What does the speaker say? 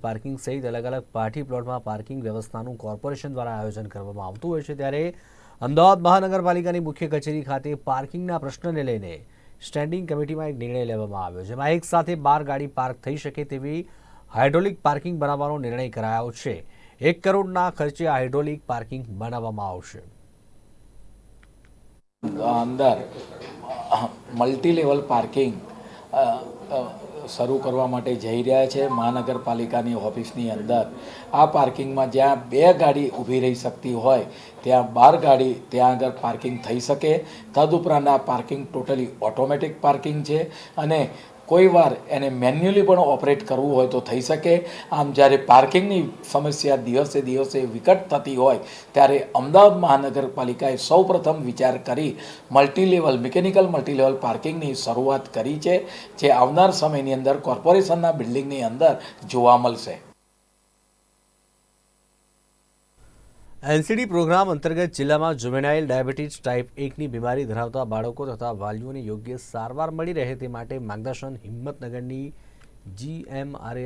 Parking સહિત અલગ અલગ પાર્ટી પ્લોટમાં પાર્કિંગ વ્યવસ્થાનું કોર્પોરેશન દ્વારા આયોજન કરવામાં આવતું હોય છે. ત્યારે અમદાવાદ મહાનગરપાલિકાની મુખ્ય કચેરી ખાતે પાર્કિંગના પ્રશ્નને લઈને સ્ટેન્ડિંગ કમિટીમાં એક નિર્ણય લેવામાં આવ્યો, જેમાં એક સાથે બાર ગાડી પાર્ક થઈ શકે તેવી હાઇડ્રોલિક પાર્કિંગ બનાવવાનો નિર્ણય કરાયો છે. એક કરોડના ખર્ચે હાઇડ્રોલિક પાર્કિંગ બનાવવામાં આવશે. અંદર મલ્ટી લેવલ પાર્કિંગ શરૂ કરવા માટે જઈ રહ્યા છે. મહાનગરપાલિકાની ઓફિસની અંદર આ પાર્કિંગમાં જ્યાં બે ગાડી ઊભી રહી શકતી હોય, ત્યાં બાર ગાડી ત્યાં આગળ પાર્કિંગ થઈ શકે. તદુપરાંત આ પાર્કિંગ ટોટલી ઓટોમેટિક પાર્કિંગ છે અને કોઈ વાર એને મેન્યુઅલી પણ ઓપરેટ કરવું હોય તો થઈ શકે. આમ જ્યારે પાર્કિંગની સમસ્યા દિવસે દિવસે વિકટ થતી હોય, ત્યારે અમદાવાદ મહાનગરપાલિકાએ સૌપ્રથમ વિચાર કરી મલ્ટીલેવલ, મિકેનિકલ મલ્ટીલેવલ પાર્કિંગની શરૂઆત કરી છે, જે આવનાર સમયની અંદર કોર્પોરેશનના બિલ્ડિંગની અંદર જોવા મળશે. એનસીડી પ્રોગ્રામ અંતર્ગત જિલ્લામાં જુવેનાઇલ ડાયાબિટીસ ટાઈપ એકની બીમારી ધરાવતા બાળકો તથા વાલીઓને યોગ્ય સારવાર મળી રહે તે માટે માર્ગદર્શન હિંમતનગરની જીએમઆરએ